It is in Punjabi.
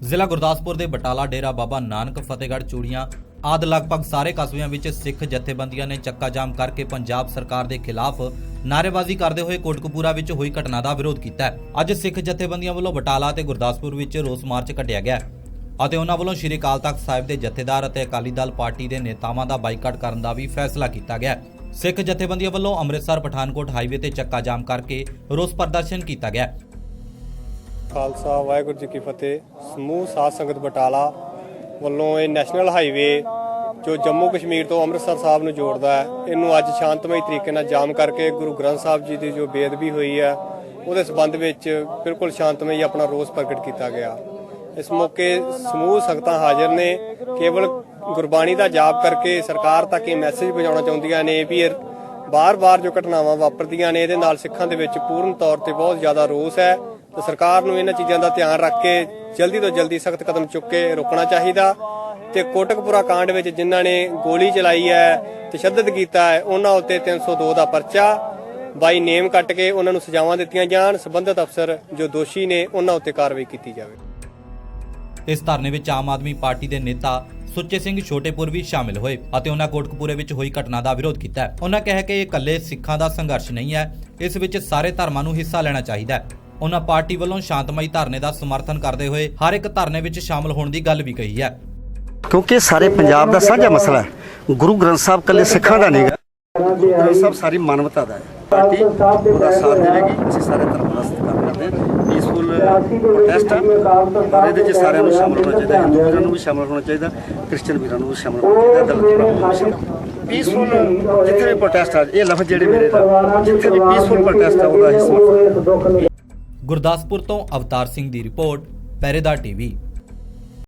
ਜ਼ਿਲ੍ਹਾ ਗੁਰਦਾਸਪੁਰ ਦੇ ਬਟਾਲਾ ਡੇਰਾ ਬਾਬਾ ਨਾਨਕ ਫਤਿਹਗੜ੍ਹ ਚੂੜੀਆਂ ਆਦ ਲਗਭਗ ਸਾਰੇ ਕਸਬਿਆਂ ਵਿੱਚ ਸਿੱਖ ਜਥੇਬੰਦੀਆਂ ਨੇ ਚੱਕਾ ਜਾਮ ਕਰਕੇ ਪੰਜਾਬ ਸਰਕਾਰ ਦੇ ਖਿਲਾਫ ਨਾਅਰੇਬਾਜ਼ੀ ਕਰਦੇ ਹੋਏ ਕੋਟਕਪੂਰਾ ਵਿੱਚ ਹੋਈ ਘਟਨਾ ਦਾ ਵਿਰੋਧ ਕੀਤਾ ਹੈ। ਅੱਜ ਸਿੱਖ ਜਥੇਬੰਦੀਆਂ ਵੱਲੋਂ ਬਟਾਲਾ ਤੇ ਗੁਰਦਾਸਪੁਰ ਵਿੱਚ ਰੋਸ ਮਾਰਚ ਕੱਢਿਆ ਗਿਆ ਅਤੇ ਉਹਨਾਂ ਵੱਲੋਂ ਸ਼੍ਰੀ ਅਕਾਲ ਤਖਤ ਸਾਹਿਬ ਦੇ ਜਥੇਦਾਰ ਅਤੇ ਅਕਾਲੀ ਦਲ ਪਾਰਟੀ ਦੇ ਨੇਤਾਵਾਂ ਦਾ ਬਾਈਕਾਟ ਕਰਨ ਦਾ ਵੀ ਫੈਸਲਾ ਕੀਤਾ ਗਿਆ ਸਿੱਖ ਜਥੇਬੰਦੀਆਂ ਵੱਲੋਂ ਅੰਮ੍ਰਿਤਸਰ, ਪਠਾਨਕੋਟ ਹਾਈਵੇ ਤੇ ਚੱਕਾ ਜਾਮ ਕਰਕੇ ਰੋਸ ਪ੍ਰਦਰਸ਼ਨ ਕੀਤਾ ਗਿਆ ਖਾਲਸਾ, ਵਾਹਿਗੁਰੂ ਜੀ ਕੀ ਫਤਿਹ। ਸਮੂਹ ਸਾਧ ਸੰਗਤ ਬਟਾਲਾ ਵੱਲੋਂ ਇਹ ਨੈਸ਼ਨਲ ਹਾਈਵੇ ਜੋ ਜੰਮੂ ਕਸ਼ਮੀਰ ਤੋਂ ਅੰਮ੍ਰਿਤਸਰ ਸਾਹਿਬ ਨੂੰ ਜੋੜਦਾ ਹੈ, ਇਹਨੂੰ ਅੱਜ ਸ਼ਾਂਤਮਈ ਤਰੀਕੇ ਨਾਲ ਜਾਮ ਕਰਕੇ ਗੁਰੂ ਗ੍ਰੰਥ ਸਾਹਿਬ ਜੀ ਦੀ ਜੋ ਬੇਅਦਬੀ ਹੋਈ ਹੈ, ਉਹਦੇ ਸਬੰਧ ਵਿੱਚ ਬਿਲਕੁਲ ਸ਼ਾਂਤਮਈ ਆਪਣਾ ਰੋਸ ਪ੍ਰਗਟ ਕੀਤਾ ਗਿਆ। ਇਸ ਮੌਕੇ ਸਮੂਹ ਸੰਗਤਾਂ ਹਾਜ਼ਰ ਨੇ। ਕੇਵਲ ਗੁਰਬਾਣੀ ਦਾ ਜਾਪ ਕਰਕੇ ਸਰਕਾਰ ਤੱਕ ਇਹ ਮੈਸੇਜ ਪਹੁੰਚਾਉਣਾ ਚਾਹੁੰਦੀਆਂ ਨੇ ਵੀ ਇਹ ਬਾਰ-ਬਾਰ ਜੋ ਘਟਨਾਵਾਂ ਵਾਪਰਦੀਆਂ ਨੇ, ਇਹਦੇ ਨਾਲ ਸਿੱਖਾਂ ਦੇ ਵਿੱਚ ਪੂਰਨ ਤੌਰ ਤੇ ਬਹੁਤ ਜ਼ਿਆਦਾ ਰੋਸ ਹੈ। ਤੇ ਸਰਕਾਰ ਨੂੰ ਇਹਨਾਂ ਚੀਜ਼ਾਂ ਦਾ ਧਿਆਨ ਰੱਖ ਕੇ ਜਲਦੀ ਤੋਂ ਜਲਦੀ ਸਖਤ ਕਦਮ ਚੁੱਕ ਕੇ ਰੋਕਣਾ ਚਾਹੀਦਾ। ਤੇ ਕੋਟਕਪੁਰਾ ਕਾਂਡ ਵਿੱਚ ਜਿਨ੍ਹਾਂ ਨੇ ਗੋਲੀ ਚਲਾਈ ਹੈ ਤਸ਼ੱਦਦ ਕੀਤਾ ਹੈ, ਉਹਨਾਂ ਉੱਤੇ 302 ਦਾ ਪਰਚਾ, ਬਾਈ ਨੇਮ ਕੱਟ ਕੇ ਉਹਨਾਂ ਨੂੰ ਸਜ਼ਾਵਾਂ ਦਿੱਤੀਆਂ ਜਾਣ, ਸਬੰਧਤ ਅਫਸਰ ਜੋ ਦੋਸ਼ੀ ਨੇ ਉਹਨਾਂ ਉੱਤੇ ਕਾਰਵਾਈ ਕੀਤੀ ਜਾਵੇ। ਇਸ ਧਰਨੇ ਵਿੱਚ ਆਮ ਆਦਮੀ ਪਾਰਟੀ ਦੇ ਨੇਤਾ ਸੁੱਚੇ ਸਿੰਘ ਛੋਟੇਪੁਰ ਵੀ ਸ਼ਾਮਿਲ ਹੋਏ ਅਤੇ ਉਹਨਾਂ ਕੋਟਕਪੂਰੇ ਵਿੱਚ ਹੋਈ ਘਟਨਾ ਦਾ ਵਿਰੋਧ ਕੀਤਾ ਉਹਨਾਂ ਕਿਹਾ ਕਿ ਇਹ ਇਕੱਲੇ ਸਿੱਖਾਂ ਦਾ ਸੰਘਰਸ਼ ਨਹੀਂ ਹੈ, ਇਸ ਵਿੱਚ ਸਾਰੇ ਧਰਮਾਂ ਨੂੰ ਹਿੱਸਾ ਲੈਣਾ ਚਾਹੀਦਾ ਹੈ। ਉਹਨਾਂ ਪਾਰਟੀ ਵੱਲੋਂ ਸ਼ਾਂਤਮਈ ਧਰਨੇ ਦਾ ਸਮਰਥਨ ਕਰਦੇ ਹੋਏ ਹਰ ਇੱਕ ਧਰਨੇ ਵਿੱਚ ਸ਼ਾਮਲ ਹੋਣ ਦੀ ਗੱਲ ਵੀ ਕਹੀ ਹੈ। ਕਿਉਂਕਿ ਇਹ ਸਾਰੇ ਪੰਜਾਬ ਦਾ ਸਾਂਝਾ ਮਸਲਾ ਹੈ। ਗੁਰੂ ਗ੍ਰੰਥ ਸਾਹਿਬ ਕੱਲੇ ਸਿੱਖਾਂ ਦਾ ਨਹੀਂਗਾ ਗੁਰੂ ਗ੍ਰੰਥ ਸਾਰੀ ਮਾਨਵਤਾ ਦਾ ਹੈ। ਪਾਰਟੀ ਉਹਦਾ ਸਾਥ ਦੇਵੇਗੀ, ਅਸੀਂ ਸਾਰੇ ਧਰਮਾਂ ਦਾ ਸਤਿਕਾਰ ਕਰਦੇ ਹਾਂ। ਪੀਸਫੁਲ ਪ੍ਰੋਟੈਸਟ ਹੈ ਇਹਦੇ ਵਿੱਚ ਸਾਰਿਆਂ ਨੂੰ ਸ਼ਾਮਲ ਹੋਣਾ ਚਾਹੀਦਾ ਹਿੰਦੂ ਵੀਰਾਂ ਨੂੰ ਵੀ ਸ਼ਾਮਲ ਹੋਣਾ ਚਾਹੀਦਾ ਕ੍ਰਿਸਚੀਅਨ ਵੀਰਾਂ ਨੂੰ ਵੀ ਸ਼ਾਮਲ ਹੋਣਾ ਚਾਹੀਦਾ ਦਲਿਤ ਵੀਰਾਂ ਨੂੰ ਵੀ ਸ਼ਾਮਲ ਪੀਸਫੁਲ ਜਿੱਥੇ ਵੀ ਪ੍ਰੋਟੈਸਟ ਆ, ਇਹ ਲਫ਼ਜ਼ ਜਿਹੜੇ ਮੇਰੇ ਦਾ ਜਿੱਥੇ ਵੀ ਪੀਸਫੁਲ ਪ੍ਰੋਟੈਸਟ ਆ, ਉਹਦਾ ਹੀ ਗੁਰਦਾਸਪੁਰ ਤੋਂ ਅਵਤਾਰ ਸਿੰਘ ਦੀ ਰਿਪੋਰਟ ਪਹਿਰੇਦਾਰ ਟੀਵੀ।